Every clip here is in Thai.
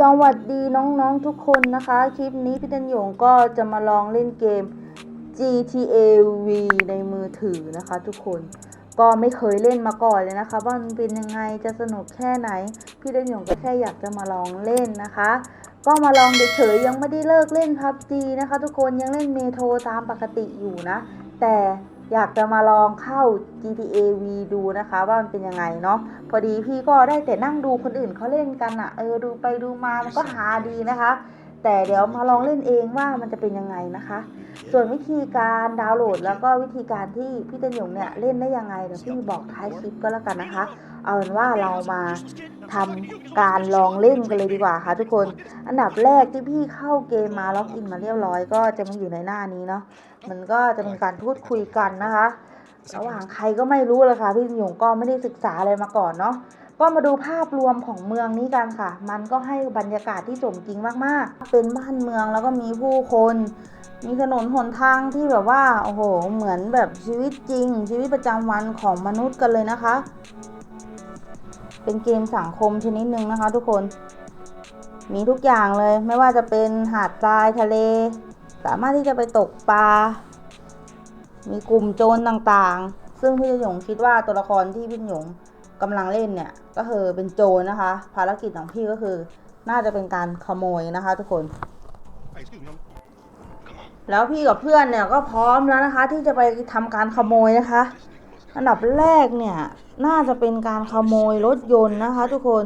สวัสดีน้องๆทุกคนนะคะ คลิปนี้พี่ตันหยงก็จะมาลองเล่นเกม GTA V ในมือถือนะคะทุกคนก็ไม่เคยเล่นมาก่อนเลยนะคะว่ามันเป็นยังไงจะสนุกแค่ไหน พี่ตันหยงก็แค่อยากจะมาลองเล่นนะคะ ก็มาลองเฉยๆยังไม่ได้เลิกเล่นพับจีนะคะ ทุกคนยังเล่นเมโทรตามปกติอยู่นะ แต่ อยากจะมาลองเข้า GTA V ดูนะคะว่ามันเป็นยังไงเนาะพอดีพี่ก็ได้แต่นั่งดูคนอื่นเขาเล่นกันอะเออดูไปดูมามันก็หาดีนะคะ แต่เดี๋ยวมาลองเล่นเองว่ามันจะเป็นยังไงนะคะ ส่วนวิธีการดาวน์โหลด แล้วก็วิธีการที่พี่ตันหยงเนี่ยเล่นได้ยังไงเดี๋ยวพี่บอกท้ายคลิปก็แล้วกันนะคะ เอาเป็นว่าเรามาทำการลองเล่นกันเลยดีกว่าค่ะ ทุกคน อันดับแรกที่พี่เข้าเกมมาล็อกอินมาเรียบร้อย ก็จะมาอยู่ในหน้านี้เนาะ มันก็จะเป็นการพูดคุยกันนะคะ ระหว่างใครก็ไม่รู้เลยค่ะพี่ตันหยงก็ไม่ได้ศึกษาอะไรมาก่อนเนาะ ก็มาดูภาพรวมของเมืองนี้กันค่ะ มันก็ให้บรรยากาศที่สมจริงมากๆ เป็นบ้านเมืองแล้วก็มีผู้คน มีถนนหนทางที่แบบว่า โอ้โห เหมือนแบบชีวิตจริง ชีวิตประจำวันของมนุษย์กันเลยนะคะ เป็นเกมสังคมชนิดหนึ่งนะคะทุกคน มีทุกอย่างเลย ไม่ว่าจะเป็นหาดทรายทะเล สามารถที่จะไปตกปลา มีกลุ่มโจรต่างๆ ซึ่งพี่หยงคิดว่าตัวละครที่พี่หยง กำลังเล่นเนี่ยก็คือเป็นโจรนะคะ ภารกิจของพี่ก็คือ น่าจะเป็นการขโมยนะคะ ทุกคน Hey, excuse me. I'm- Come on. แล้วพี่กับเพื่อนเนี่ยก็พร้อมแล้วนะคะ ที่จะไปทำการขโมยนะคะ This nigga must got อันดับแรกเนี่ย น่าจะเป็นการขโมยรถยนต์นะคะ ทุกคน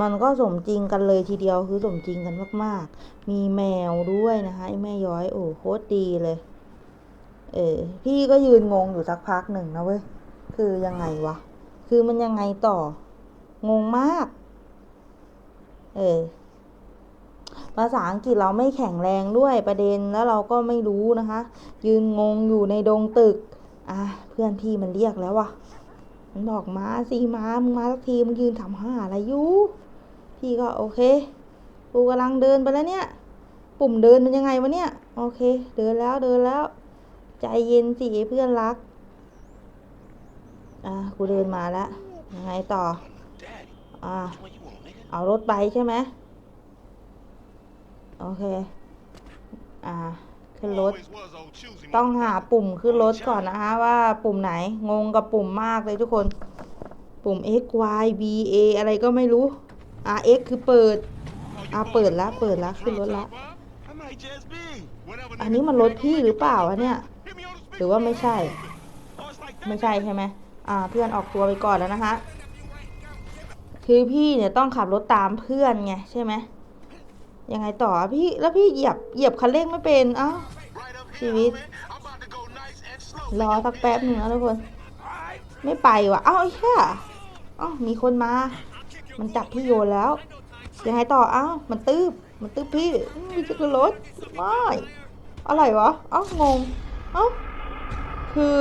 มันก็สมจริงกันเลยทีเดียวคือสมจริงกันมาก ๆ มีแมวด้วยนะคะไอ้แม่ย้อยโอ้โคตรดีเลย เออพี่ก็ยืนงงอยู่สักพักหนึ่งนะเว้ย คือยังไงวะ คือมันยังไงต่อ งงมาก เออ ภาษาอังกฤษเราไม่แข็งแรงด้วยประเด็นแล้วเราก็ไม่รู้นะคะ ยืนงงอยู่ในดงตึก อะ เพื่อนพี่มันเรียกแล้วว่ะ มันบอกมาสิมามึงมาสักทีมึงยืนทำห้าอะไรอยู่พี่ก็โอเค กูกำลังเดินไปแล้วเนี่ย ปุ่มเดินมันยังไงวะเนี่ย โอเค เดินแล้วเดินแล้ว ใจเย็นสิเพื่อนรัก อะกูเดินมาแล้วยังไงต่อ อะเอารถไปใช่ไหมโอเค อะขึ้นรถ ต้องหาปุ่มขึ้นรถก่อนนะคะว่าปุ่มไหน งงกับปุ่มมากเลยทุกคน ปุ่ม x y b a อะไรก็ไม่รู้ อ่า x คือเปิด อ่า เปิดแล้ว เปิดแล้ว ขึ้นรถแล้ว อันนี้มันรถพี่หรือเปล่าเนี่ย หรือว่าไม่ใช่ ไม่ใช่ใช่ไหม เพื่อนออกตัวไปก่อนแล้วนะคะ คือพี่เนี่ยต้องขับรถตามเพื่อนไงใช่ไหมยังไงต่อพี่แล้วพี่เหยียบเหยียบคันเร่งไม่เป็นอ้า Right up ชีวิต รอสักแป๊บหนึ่งนะทุกคน ไม่ไปว่ะเอ้าไอ้แค่อ้ามีคนมา มันจับพี่โยนแล้ว ยังไงต่อเอ้ามันตืบมันตืบพี่มีจะขึ้นรถไม่อะไรวะเอ้างงเอ้าคือ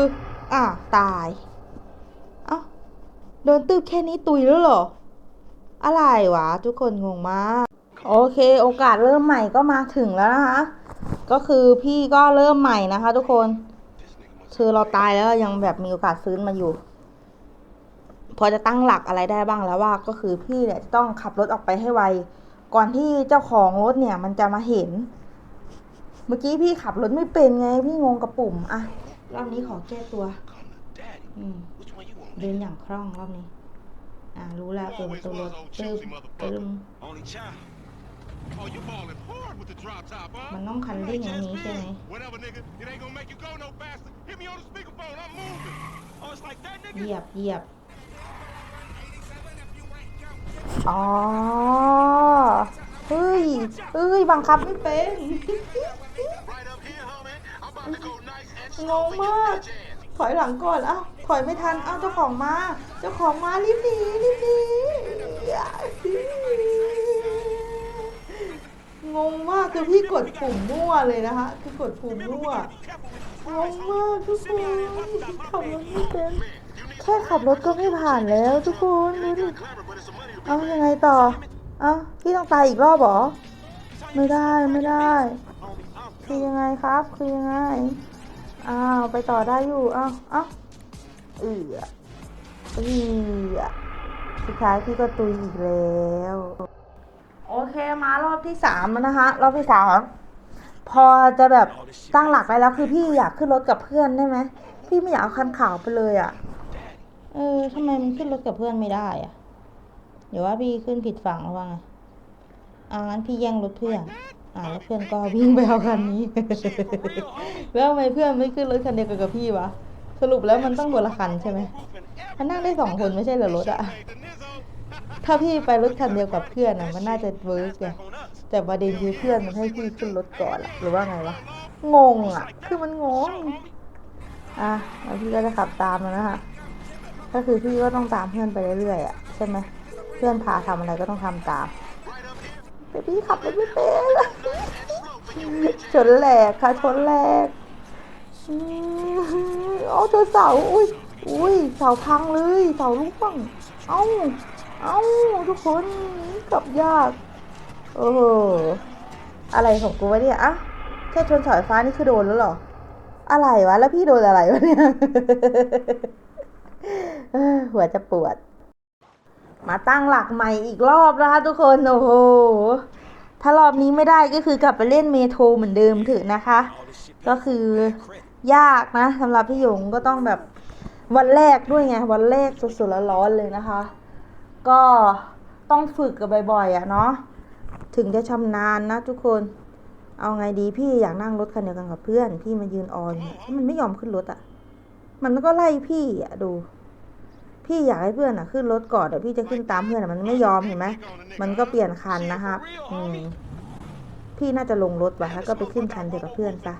อะตาย โดนตื้บแค่นี้ตุยแล้วเหรอ อะไรวะ ทุกคนงงมาก โอเค โอกาสเริ่มใหม่ก็มาถึงแล้วนะคะ ก็คือพี่ก็เริ่มใหม่นะคะ ทุกคนคือเราตายแล้วยังแบบมีโอกาสฟื้นมาอยู่ พอจะตั้งหลักอะไรได้บ้างแล้วว่า ก็คือพี่เนี่ยจะต้องขับรถออกไปให้ไว ก่อนที่เจ้าของรถเนี่ยมันจะมาเห็น เมื่อกี้พี่ขับรถไม่เป็นไง พี่งงกับปุ่มอะรอบนี้ขอแก้ตัว อืม Which one you want, เดิน nigga? อย่างคล่องรอบนี้ อ่ารู้แล้วเปิดประตูรถ Always was ตึ้ old ม choosy motherfucker. ตึ้ม Only child. Oh, you ballin' hard with the drop top, huh? มันต้องคันเร่งอย่างนี้ใช่ไหม Whatever, nigga. It ain't gonna make you go no faster. Hit me on the speakerphone. I'm moving. Oh, it's like that, เหยี nigga. ยบเหยียบ อ๋อ เฮ้ย เฮ้ย บังคับไม่เป็น Right up here, homie. I'm about to go nice and ง slow ง for your มาก bitch ass. ถอยหลังก่อนเอ้าถอยไม่ทันเอ้าเจ้าของมา เจ้าของมารีบหนีรีบหนีงงมากคือพี่กดปุ่มมั่วเลยนะคะคือกดปุ่มมั่วงงมากทุกคนขับรถไม่เป็นแค่ขับรถก็ไม่ผ่านแล้วทุกคนดูดิเอายังไงต่อเอาพี่ต้องตายอีกรอบหรอ ไม่ได้ไม่ได้ คือยังไงครับ คือยังไง อ้าว ไปต่อได้อยู่ อ้าวอ้าวเอือเอือสุดท้ายพี่ก็ตุยอีกแล้ว โอเคมารอบที่สามนะคะ รอบที่สามพอจะแบบตั้งหลักได้แล้วคือพี่อยากขึ้นรถกับเพื่อนได้ไหมพี่ไม่อยากเอาคันขาวไปเลยอะ่ะ เออทำไมมันขึ้นรถกับเพื่อนไม่ได้อะ่ะเดี๋ยวว่าพี่ขึ้นผิดฝั่งหรือว่าไงอ่างั้นพี่แย่งรถเพื่อน อ่าแล้วเพื่อนก็วิ่งไปเอาคันนี้ แล้วทำไมเพื่อนไม่ขึ้นรถคันเดียวกันกับพี่วะ สรุปแล้วมันต้องคนละคันใช่ไหมมันนั่งได้สองคนไม่ใช่เหรอรถอะถ้าพี่ไปรถคันเดียวกับเพื่อนอะมันน่าจะเวิร์กไงแต่ประเด็นคือเพื่อนมันให้พี่ขึ้นรถก่อนอะหรือว่าไงวะ งงอะคือมันงง อะแล้วพี่ก็จะขับตามมันนะคะก็คือพี่ก็ต้องตามเพื่อนไปเรื่อยๆอะใช่ไหมเพื่อนพาทำอะไรก็ต้องทำตาม แต่พี่ขับรถไม่เป็นชนแหลกค่ะชนแหลกอืมเอาเธอเสาอุ้ยอุ้ยเสาพังเลยเสาลูกปังเอาเอาทุกคนกลับยากโอ้โหอะไรของกูวะเนี่ยอะแค่ชนเสาไฟฟ้านี่คือโดนแล้วหรอ อะไรวะ แล้วพี่โดนอะไรวะเนี่ยหัวจะปวด มาตั้งหลักใหม่อีกรอบนะคะทุกคนโอ้โหถ้ารอบนี้ไม่ได้ก็คือกลับไปเล่นเมโทรเหมือนเดิมเถอะนะคะ ก็คือยากนะสำหรับพี่หยงก็ต้องแบบวันแรกด้วยไง วันแรกสดๆร้อนๆเลยนะคะ ก็ต้องฝึกกันบ่อยๆอะเนาะถึงจะชำนาญนะทุกคน เอาไงดีพี่อยากนั่งรถคันเดียวกันกับเพื่อน พี่มายืนออน มันไม่ยอมขึ้นรถอะ มันก็ไล่พี่อะดู พี่อยากให้เพื่อนอะขึ้นรถก่อนเดี๋ยวพี่จะขึ้นตามเพื่อนอะมันไม่ยอมเห็นไหมมันก็เปลี่ยนคันนะคะอืมพี่น่าจะลงรถวะแล้วก็ไปขึ้นคันเดียวกับเพื่อนซะ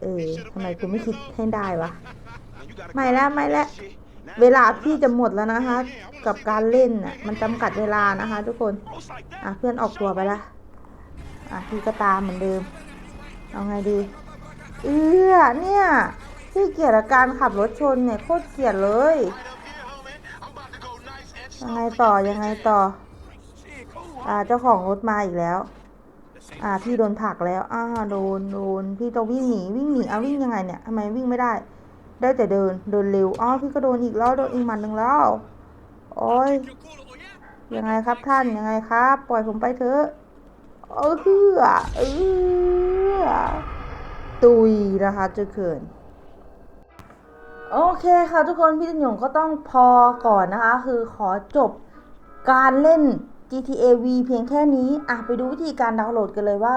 เออทำไมกูไม่คิดให้ได้วะไม่แล้วไม่แล้วเวลาพี่จะหมดแล้วนะคะ กับการเล่นน่ะมันจำกัดเวลานะคะ ทุกคนอะเพื่อนออกตัวไปละอะพี่ก็ตามเหมือนเดิม เอาไงดี เออเนี่ยพี่เกลียดการขับรถชนเนี่ยโคตรเกลียดเลย ยังไงต่อยังไงต่อ อ่าเจ้าของรถมาอีกแล้ว อ่าพี่โดนผลักแล้วอ่าโดนโดนพี่ต้องวิ่งหนีวิ่งหนีเอาวิ่งยังไงเนี่ยทำไมวิ่งไม่ได้ ได้แต่เดินเดินเร็วอ๋อพี่ก็โดนอีกแล้วโดนอีกมันหนึ่งแล้วโอ้ยยังไงครับท่านยังไงครับ ปล่อยผมไปเถอะเออเฮือออตุยนะคะเจะเขิน โอเคค่ะทุกคนพี่ตันหยงก็ต้องพอก่อนนะคะ คือขอจบการเล่น GTA V เพียงแค่นี้อะไปดูวิธีการดาวน์โหลดกันเลยว่า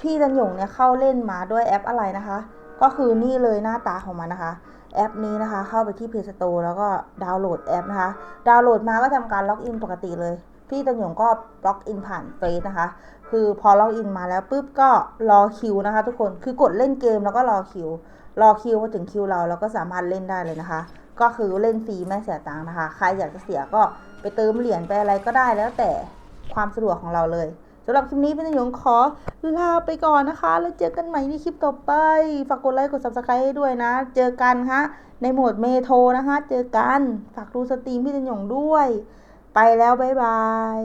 พี่ตันหยงเนี่ยเข้าเล่นมาด้วยแอปอะไรนะคะ ก็คือนี่เลยหน้าตาของมันนะคะ แอปนี้นะคะ เข้าไปที่ Play Store แล้วก็ดาวน์โหลดแอปนะคะ ดาวน์โหลดมาก็ทำการล็อกอินปกติเลย พี่ตันหยงก็ล็อกอินผ่านเฟซนะคะ คือพอล็อกอินมาแล้วปุ๊บก็รอคิวนะคะ ทุกคนคือกดเล่นเกมแล้วก็รอคิว รอคิวพอถึงคิวเราเราก็สามารถเล่นได้เลยนะคะ ก็คือเล่นฟรีไม่เสียตังค์นะคะ ใครอยากจะเสียก็ไปเติมเหรียญไปอะไรก็ได้แล้วแต่ความสะดวกของเราเลยสำหรับคลิปนี้พี่นายงขอลาไปก่อนนะคะ แล้วเจอกันใหม่ในคลิปต่อไป ฝากกดไลค์กด subscribe ให้ด้วยนะ เจอกันฮะในโหมดเมโทนะคะ เจอกัน ฝากดูสตรีมพี่นายงด้วย ไปแล้ว บ๊ายบาย